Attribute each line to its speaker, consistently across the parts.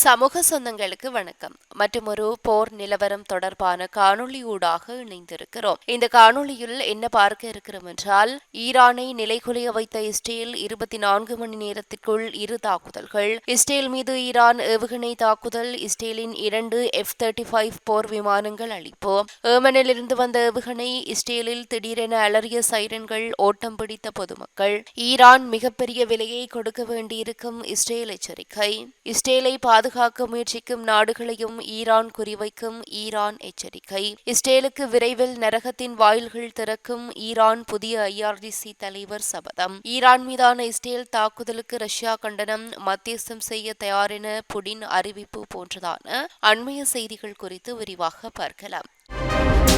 Speaker 1: சமூக சொந்தங்களுக்கு வணக்கம். மற்றும் ஒரு போர் நிலவரம் தொடர்பான காணொளியூடாக இணைந்திருக்கிறோம். இந்த காணொளியில் என்ன பார்க்க இருக்கிறோம் என்றால் ஈரானை நிலைகுலைய வைத்த இஸ்ரேல் இருபத்தி நான்கு மணி நேரத்திற்குள் இரு தாக்குதல்கள். இஸ்ரேல் மீது ஈரான் ஏவுகணை தாக்குதல் இஸ்ரேலின் இரண்டு எஃப் தேர்ட்டி ஃபைவ் போர் விமானங்கள் அளிப்பு ஏமனில் இருந்து வந்த ஏவுகணை இஸ்ரேலில் திடீரென அலறிய சைரன்கள் ஓட்டம் பிடித்த பொதுமக்கள். ஈரான் மிகப்பெரிய விலையை கொடுக்க வேண்டியிருக்கும் இஸ்ரேல் எச்சரிக்கை. இஸ்ரேலை பாதுகாக்க முயற்சிக்கும் நாடுகளையும் ஈரான் குறிவைக்கும் ஈரான் எச்சரிக்கை. இஸ்ரேலுக்கு விரைவில் நரகத்தின் வாயில்கள் திறக்கும் ஈரான் புதிய ஐஆர்டிசி தலைவர் சபதம். ஈரான் மீதான இஸ்ரேல் தாக்குதலுக்கு ரஷ்யா கண்டனம் மத்தியஸ்தம் செய்ய தயாரென புடின் அறிவிப்பு போன்றதான அண்மைய செய்திகள் குறித்து விரிவாக பார்க்கலாம்.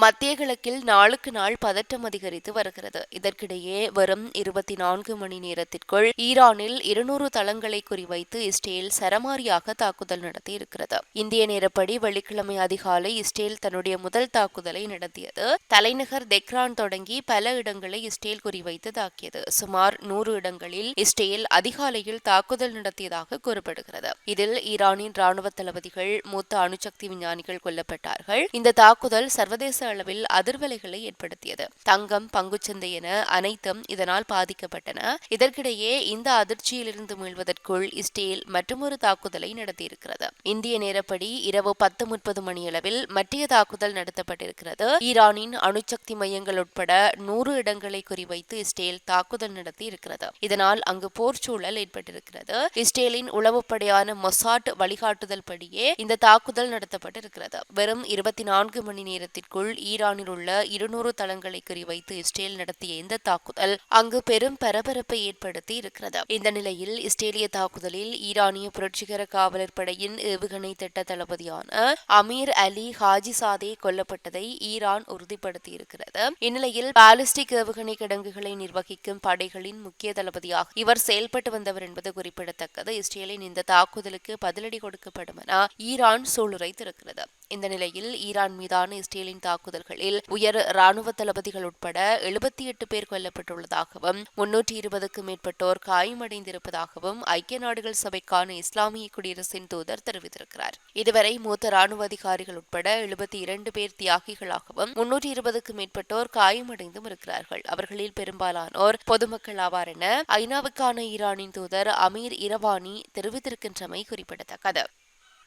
Speaker 1: மத்திய கிழக்கில் நாளுக்கு நாள் பதட்டம் அதிகரித்து வருகிறது. இதற்கிடையே வரும் இருபத்தி நான்கு மணி நேரத்திற்குள் ஈரானில் இருநூறு தளங்களை குறிவைத்து இஸ்ரேல் சரமாரியாக தாக்குதல் நடத்தி இருக்கிறது இந்திய நேரப்படி வெள்ளிக்கிழமை அதிகாலை இஸ்ரேல் தன்னுடைய முதல் தாக்குதலை நடத்தியது. தலைநகர் தெக்ரான் தொடங்கி பல இடங்களை இஸ்ரேல் குறிவைத்து தாக்கியது. சுமார் நூறு இடங்களில் இஸ்ரேல் அதிகாலையில் தாக்குதல் நடத்தியதாக கூறப்படுகிறது. இதில் ஈரானின் ராணுவ தளபதிகள் மூத்த அணுசக்தி விஞ்ஞானிகள் கொல்லப்பட்டார்கள். இந்த தாக்குதல் சர்வதேச அளவில் அதிர்வலைகளை ஏற்படுத்தியது. தங்கம் பங்குச்சந்தை என அனைத்தும் இதனால் பாதிக்கப்பட்டன. இதற்கிடையே இந்த அதிர்ச்சியிலிருந்து மீள்வதற்குள் இஸ்ரேல் மற்றொரு தாக்குதலை நடத்தியிருக்கிறது. இந்திய நேரப்படி இரவு பத்து முப்பது மணியளவில் மற்றைய தாக்குதல் நடத்தப்பட்டிருக்கிறது. ஈரானின் அணுசக்தி மையங்கள் உட்பட நூறு இடங்களை குறிவைத்து இஸ்ரேல் தாக்குதல் நடத்தி இருக்கிறது இதனால் அங்கு போர் சூழல் ஏற்பட்டிருக்கிறது. இஸ்ரேலின் உளவுப்படையான மொசாட் வழிகாட்டுதல் படியே இந்த தாக்குதல் நடத்தப்பட்டிருக்கிறது. வெறும் இருபத்தி நான்கு மணி நேரத்திற்குள் ஈரானில் உள்ள இருநூறு தளங்களை குறிவைத்து இஸ்ரேல் நடத்திய இந்த தாக்குதல் அங்கு பெரும் பரபரப்பை ஏற்படுத்தி இருக்கிறது. இந்த நிலையில் இஸ்ரேலிய தாக்குதலில் ஈரானிய புரட்சிகர காவலர் படையின் ஏவுகணை திட்ட தளபதியான அமீர் அலி ஹாஜி சாதே கொல்லப்பட்டதை ஈரான் உறுதிப்படுத்தியிருக்கிறது. இந்நிலையில் பாலிஸ்டிக் ஏவுகணை கிடங்குகளை நிர்வகிக்கும் படைகளின் முக்கிய தளபதியாக இவர் செயல்பட்டு வந்தவர் என்பது குறிப்பிடத்தக்கது. இஸ்ரேலின் இந்த தாக்குதலுக்கு பதிலடி கொடுக்கப்படும் என ஈரான் சூளுரைத்திருக்கிறது. இந்த நிலையில் ஈரான் மீதான இஸ்ரேலின் தாக்குதல்களில் உயர் ராணுவ தளபதிகள் உட்பட எழுபத்தி எட்டு பேர் கொல்லப்பட்டுள்ளதாகவும் முன்னூற்றி இருபதுக்கும் மேற்பட்டோர் காயமடைந்திருப்பதாகவும் ஐக்கிய நாடுகள் சபைக்கான இஸ்லாமிய குடியரசின் தூதர் தெரிவித்திருக்கிறார். இதுவரை மூத்த ராணுவ அதிகாரிகள் உட்பட எழுபத்தி இரண்டு பேர் தியாகிகளாகவும் முன்னூற்றி இருபதுக்கும் மேற்பட்டோர் காயமடைந்தும் இருக்கிறார்கள். அவர்களில் பெரும்பாலானோர் பொதுமக்கள் ஆவார் என ஐநாவுக்கான ஈரானின் தூதர் அமீர் இரவானி தெரிவித்திருக்கின்றமை குறிப்பிடத்தக்கது.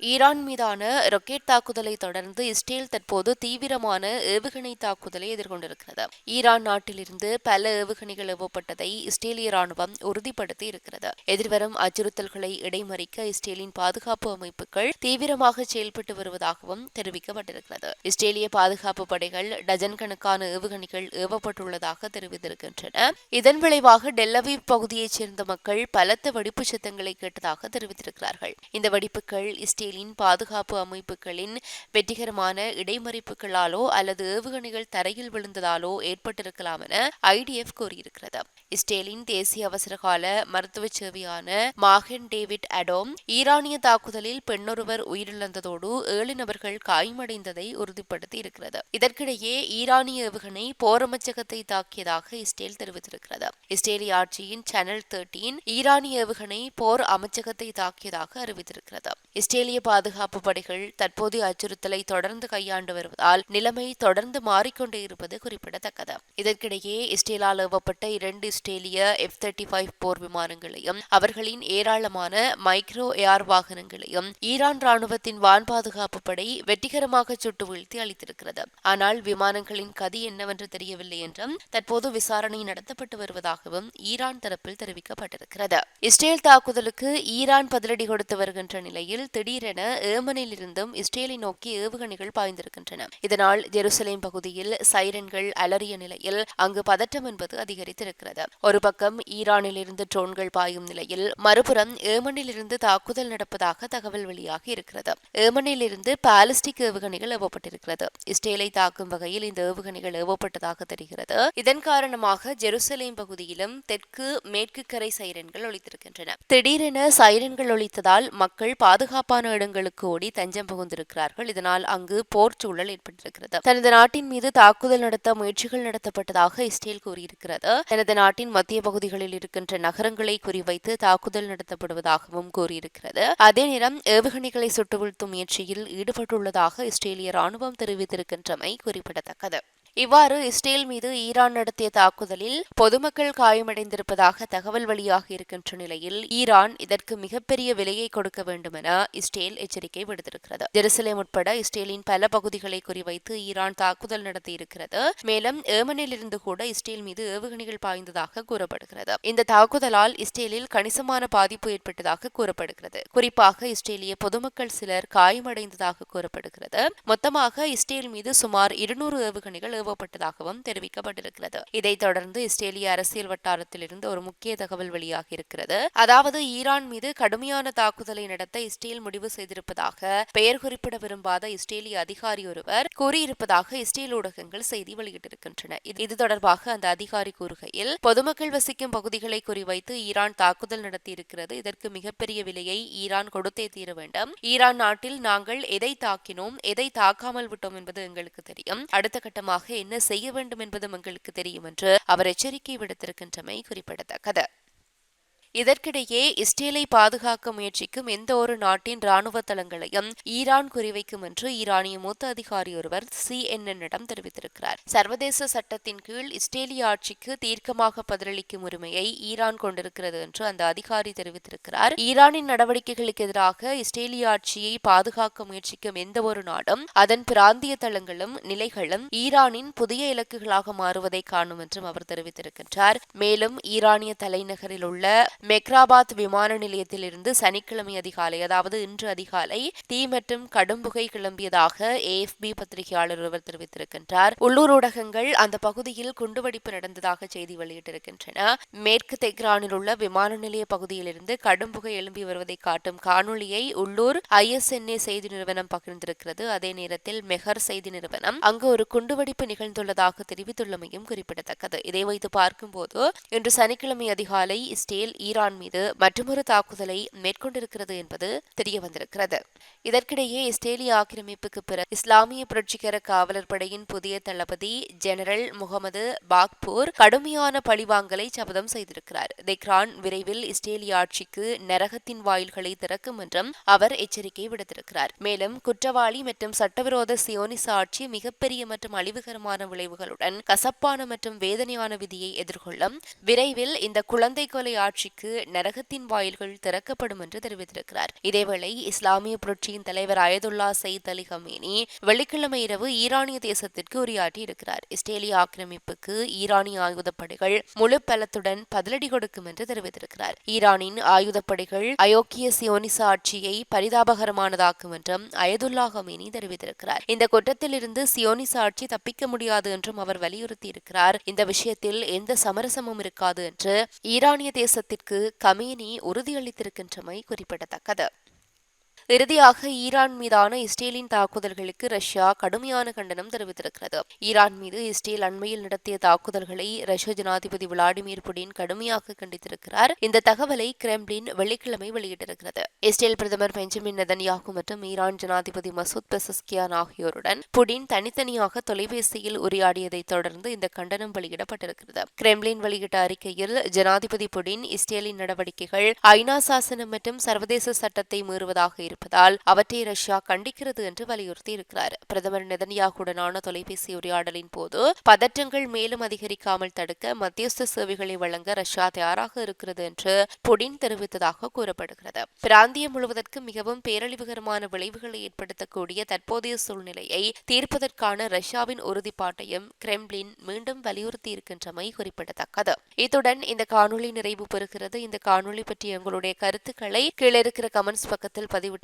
Speaker 1: ஈரான் மீதான ரொக்கெட் தாக்குதலை தொடர்ந்து இஸ்ரேல் தற்போது தீவிரமான ஏவுகணை தாக்குதலை எதிர்கொண்டிருக்கிறது. ஈரான் நாட்டிலிருந்து பல ஏவுகணைகள் ஏவப்பட்டதை இஸ்ரேலிய ராணுவம் உறுதிப்படுத்தி இருக்கிறது. எதிர்வரும் அச்சுறுத்தல்களை இடைமறிக்க இஸ்ரேலின் பாதுகாப்பு அமைப்புகள் தீவிரமாக செயல்பட்டு வருவதாகவும் தெரிவிக்கப்பட்டிருக்கிறது. இஸ்ரேலிய பாதுகாப்பு படைகள் டஜன் கணக்கான ஏவுகணைகள் ஏவப்பட்டுள்ளதாக தெரிவித்திருக்கின்றன. இதன் விளைவாக டெல்லவி பகுதியைச் சேர்ந்த மக்கள் பலத்த வெடிப்பு சத்தங்களை கேட்டதாக தெரிவித்திருக்கிறார்கள். இந்த வெடிப்புகள் இஸ்ரேல் இஸ்ரேலின் பாதுகாப்பு அமைப்புகளின் வெற்றிகரமான இடைமறிப்புகளாலோ அல்லது ஏவுகணைகள் தரையில் விழுந்ததாலோ ஏற்பட்டிருக்கலாம் என ஐடிஎஃப் கூறியிருக்கிறது. இஸ்ரேலின் தேசிய அவசரகால மருத்துவ சேவையான மாகன் டேவிட் அடோம் ஈரானிய தாக்குதலில் பெண்ணொருவர் உயிரிழந்ததோடு ஏழு நபர்கள் காயமடைந்ததை உறுதிப்படுத்தி இருக்கிறது இதற்கிடையே ஈரானிய ஏவுகணை போரமைச்சகத்தை தாக்கியதாக இஸ்ரேல் தெரிவித்திருக்கிறது. இஸ்ரேலிய ஆட்சியின் சேனல் தேர்ட்டீன் ஈரானிய ஏவுகணை போர் அமைச்சகத்தை தாக்கியதாக அறிவித்திருக்கிறது. இஸ்ரேலிய இந்திய பாதுகாப்பு படைகள் தற்போதைய அச்சுறுத்தலை தொடர்ந்து கையாண்டு வருவதால் நிலைமை தொடர்ந்து மாறிக்கொண்டே இருப்பது குறிப்பிடத்தக்கது. இதற்கிடையே இஸ்ரேலால் ஏவப்பட்ட இரண்டு இஸ்ரேலிய எஃப் தேர்ட்டி ஃபைவ் போர் விமானங்களையும் அவர்களின் ஏராளமான மைக்ரோ ஏர் வாகனங்களையும் ஈரான் ராணுவத்தின் வான் பாதுகாப்பு படை வெற்றிகரமாக சுட்டு வீழ்த்தி அளித்திருக்கிறது ஆனால் விமானங்களின் கதி என்னவென்று தெரியவில்லை என்றும் தற்போது விசாரணை நடத்தப்பட்டு வருவதாகவும் ஈரான் தரப்பில் தெரிவிக்கப்பட்டிருக்கிறது. இஸ்ரேல் தாக்குதலுக்கு ஈரான் பதிலடி கொடுத்து வருகின்ற நிலையில் திடீர் திடீரென ஏமனிலிருந்தும் இஸ்ரேலை நோக்கி ஏவுகணைகள் பாய்ந்திருக்கின்றன. இதனால் ஜெருசலேம் பகுதியில் சைரன்கள் அலறிய நிலையில் அங்கு பதற்றம் என்பது அதிகரித்திருக்கிறது. ஒரு பக்கம் ஈரானிலிருந்து ட்ரோன்கள் பாயும் நிலையில் மறுபுறம் ஏமனிலிருந்து தாக்குதல் நடப்பதாக தகவல் வெளியாகி இருக்கிறது. ஏமனிலிருந்து பாலிஸ்டிக் ஏவுகணைகள் ஏவப்பட்டிருக்கிறது. இஸ்ரேலை தாக்கும் வகையில் இந்த ஏவுகணைகள் ஏவப்பட்டதாக தெரிகிறது. இதன் காரணமாக ஜெருசலேம் பகுதியிலும் தெற்கு மேற்கு கரை சைரன்கள் ஒழித்திருக்கின்றன திடீரென சைரன்கள் ஒழித்ததால் மக்கள் பாதுகாப்பான இடங்களுக்கு ஓடி தஞ்சம் புகுந்திருக்கிறார்கள். இதனால் அங்கு போர் சூழல் ஏற்பட்டிருக்கிறது. தனது நாட்டின் மீது தாக்குதல் நடத்த முயற்சிகள் நடத்தப்பட்டதாக இஸ்ரேல் கூறியிருக்கிறது. தனது நாட்டின் மத்திய பகுதிகளில் இருக்கின்ற நகரங்களை குறிவைத்து தாக்குதல் நடத்தப்படுவதாகவும் கூறியிருக்கிறது. அதே நேரம் ஏவுகணைகளை சுட்டுவிழ்த்தும் முயற்சியில் ஈடுபட்டுள்ளதாக இஸ்ரேலிய ராணுவம் தெரிவித்திருக்கின்றமை குறிப்பிடத்தக்கது. இவ்வாறு இஸ்ரேல் மீது ஈரான் நடத்திய தாக்குதலில் பொதுமக்கள் காயமடைந்திருப்பதாக தகவல் வெளியாக இருக்கின்ற நிலையில் ஈரான் இதற்கு மிகப்பெரிய விலையை கொடுக்க வேண்டும் என இஸ்ரேல் எச்சரிக்கை விடுத்திருக்கிறது. ஜெருசலேம் உட்பட இஸ்ரேலின் பல பகுதிகளை குறிவைத்து ஈரான் தாக்குதல் நடத்தியிருக்கிறது மேலும் ஏமனில் இருந்து கூட இஸ்ரேல் மீது ஏவுகணைகள் பாய்ந்ததாக கூறப்படுகிறது. இந்த தாக்குதலால் இஸ்ரேலில் கணிசமான பாதிப்பு ஏற்பட்டதாக கூறப்படுகிறது. குறிப்பாக இஸ்ரேலிய பொதுமக்கள் சிலர் காயமடைந்ததாக கூறப்படுகிறது. மொத்தமாக இஸ்ரேல் மீது சுமார் இருநூறு ஏவுகணைகள் நிறுவப்பட்டதாகவும் தெரிவிக்கப்பட்டிருக்கிறது. இதைத் தொடர்ந்து இஸ்ரேலிய அரசியல் வட்டாரத்திலிருந்து ஒரு முக்கிய தகவல் வெளியாக இருக்கிறது அதாவது ஈரான் மீது கடுமையான தாக்குதலை நடத்த இஸ்ரேல் முடிவு செய்திருப்பதாக பெயர் குறிப்பிட விரும்பாத இஸ்ரேலிய அதிகாரி ஒருவர் கூறியிருப்பதாக இஸ்ரேல் ஊடகங்கள் செய்தி வெளியிட்டிருக்கின்றன. இது தொடர்பாக அந்த அதிகாரி கூறுகையில் பொதுமக்கள் வசிக்கும் பகுதிகளை குறிவைத்து ஈரான் தாக்குதல் நடத்தியிருக்கிறது. இதற்கு மிகப்பெரிய விலையை ஈரான் கொடுத்தே தீர வேண்டும். ஈரான் நாட்டில் நாங்கள் எதை தாக்கினோம் எதை தாக்காமல் விட்டோம் என்பது எங்களுக்கு தெரியும். அடுத்த கட்டமாக என்ன செய்ய வேண்டும் என்பதும் எங்களுக்கு தெரியும் என்று அவர் எச்சரிக்கை விடுத்திருக்கின்றமை குறிப்பிடத்தக்கது. இதற்கிடையே இஸ்ரேலை பாதுகாக்க முயற்சிக்கும் எந்த ஒரு நாட்டின் ராணுவ தளங்களையும் ஈரான் குறிவைக்கும் என்று ஈரானிய மூத்த அதிகாரி ஒருவர் சிஎன்என்னிடம் தெரிவித்திருக்கிறார். சர்வதேச சட்டத்தின் கீழ் இஸ்ரேலிய ஆட்சிக்கு தீர்க்கமாக பதிலளிக்கும் உரிமையை ஈரான் கொண்டிருக்கிறது என்று அந்த அதிகாரி தெரிவித்திருக்கிறார். ஈரானின் நடவடிக்கைகளுக்கு எதிராக இஸ்ரேலிய ஆட்சியை பாதுகாக்க முயற்சிக்கும் எந்த ஒரு நாடும் அதன் பிராந்திய தளங்களும் நிலைகளும் ஈரானின் புதிய இலக்குகளாக மாறுவதை காணும் என்றும் அவர் தெரிவித்திருக்கின்றார். மேலும் ஈரானிய தலைநகரில் உள்ள மெக்ராபாத் விமான நிலையத்திலிருந்து சனிக்கிழமை அதிகாலை அதாவது இன்று அதிகாலை தீ மற்றும் கடும் புகை கிளம்பியதாக ஏஎஃப்பி பத்திரிகையாளர் ஒருவர் தெரிவித்திருக்கின்றார். உள்ளூர் ஊடகங்கள் அந்த பகுதியில் குண்டுவெடிப்பு நடந்ததாக செய்தி வெளியிட்டிருக்கின்றன. மேற்கு தெக்ரானில் உள்ள விமான நிலைய பகுதியிலிருந்து கடும் புகை எழும்பி வருவதை காட்டும் காணொலியை உள்ளூர் ஐஎஸ்என்ஏ செய்தி நிறுவனம் பகிர்ந்திருக்கிறது. அதே நேரத்தில் மெஹர் செய்தி நிறுவனம் அங்கு ஒரு குண்டுவெடிப்பு நிகழ்ந்துள்ளதாக தெரிவித்துள்ளமையும் குறிப்பிடத்தக்கது. இதை வைத்து பார்க்கும்போது இன்று சனிக்கிழமை அதிகாலை இஸ்ரேல் ஈரான் மீது மற்றொரு தாக்குதலை மேற்கொண்டிருக்கிறது என்பது தெரியவந்திருக்கிறது. இதற்கிடையே இஸ்ரேலிய ஆக்கிரமிப்புக்கு பிறகு இஸ்லாமிய புரட்சிகர காவலர் படையின் புதிய தளபதி ஜெனரல் முகமது பாக்பூர் கடுமையான பழிவாங்கலை சபதம் செய்திருக்கிறார். தெக்ரான் விரைவில் இஸ்ரேலிய ஆட்சிக்கு நரகத்தின் வாயில்களை திறக்கும் என்றும் அவர் எச்சரிக்கை விடுத்திருக்கிறார். மேலும் குற்றவாளி மற்றும் சட்டவிரோத சியோனிச ஆட்சி மிகப்பெரிய மற்றும் அழிவுகரமான விளைவுகளுடன் கசப்பான மற்றும் வேதனையான விதியை எதிர்கொள்ளும். விரைவில் இந்த குழந்தை கொலை ஆட்சிக்கு அவருக்கு நரகத்தின் வாயில்கள் திறக்கப்படும் என்று தெரிவித்திருக்கிறார். இதேவேளை இஸ்லாமிய புரட்சியின் தலைவர் அயதுல்லா சயித் அலி ஹமேனி வெள்ளிக்கிழமை இரவு ஈரானிய தேசத்திற்கு உரையாற்றி இருக்கிறார். இஸ்ரேலிய ஆக்கிரமிப்புக்கு ஈரானிய ஆயுதப்படைகள் முழு பலத்துடன் பதிலடி கொடுக்கும் என்று தெரிவித்திருக்கிறார். ஈரானின் ஆயுதப்படைகள் அயோக்கிய சியோனிச ஆட்சியை பரிதாபகரமானதாக்கும் என்றும் அயதுல்லா ஹமேனி தெரிவித்திருக்கிறார். இந்த குற்றத்திலிருந்து சியோனிச ஆட்சி தப்பிக்க முடியாது என்றும் அவர் வலியுறுத்தியிருக்கிறார். இந்த விஷயத்தில் எந்த சமரசமும் இருக்காது என்று ஈரானிய தேசத்திற்கு கமேனி உறுதியளித்திருக்கின்றமை குறிப்பிடத்தக்கது. இறுதியாக ஈரான் மீதான இஸ்ரேலின் தாக்குதல்களுக்கு ரஷ்யா கடுமையான கண்டனம் தெரிவித்திருக்கிறது. ஈரான் மீது இஸ்ரேல் அண்மையில் நடத்திய தாக்குதல்களை ரஷ்ய ஜனாதிபதி விளாடிமிர் புடின் கடுமையாக கண்டித்திருக்கிறார். இந்த தகவலை கிரெம்ளின் வெள்ளிக்கிழமை வெளியிட்டிருக்கிறது. இஸ்ரேல் பிரதமர் பெஞ்சமின் நெதன்யாகு மற்றும் ஈரான் ஜனாதிபதி மசூத் பெசஸ்கியான் ஆகியோருடன் புடின் தனித்தனியாக தொலைபேசியில் உரையாடியதை தொடர்ந்து இந்த கண்டனம் வெளியிடப்பட்டிருக்கிறது. கிரெம்லின் வெளியிட்ட அறிக்கையில் ஜனாதிபதி புடின் இஸ்ரேலின் நடவடிக்கைகள் ஐநா சாசனம் மற்றும் சர்வதேச சட்டத்தை மீறுவதாக இருப்பதால் அவற்றை ரஷ்யா கண்டிக்கிறது என்று வலியுறுத்தி இருக்கிறார் பிரதமர் நெதன்யாகுடனான தொலைபேசி உரையாடலின் போது பதற்றங்கள் மேலும் அதிகரிக்காமல் தடுக்க மத்தியஸ்த சேவைகளை வழங்க ரஷ்யா தயாராக இருக்கிறது என்று புடின் தெரிவித்ததாக கூறப்படுகிறது. பிராந்தியம் முழுவதற்கு மிகவும் பேரழிவுகரமான விளைவுகளை ஏற்படுத்தக்கூடிய தற்போதைய சூழ்நிலையை தீர்ப்பதற்கான ரஷ்யாவின் உறுதிப்பாட்டையும் கிரெம்லின் மீண்டும் வலியுறுத்தி இருக்கின்றமை குறிப்பிடத்தக்கது. இத்துடன் இந்த காணொலி நிறைவு பெறுகிறது. இந்த காணொலி பற்றி எங்களுடைய கருத்துக்களை கீழிருக்கிற கமெண்ட்ஸ் பக்கத்தில் பதிவிட்டு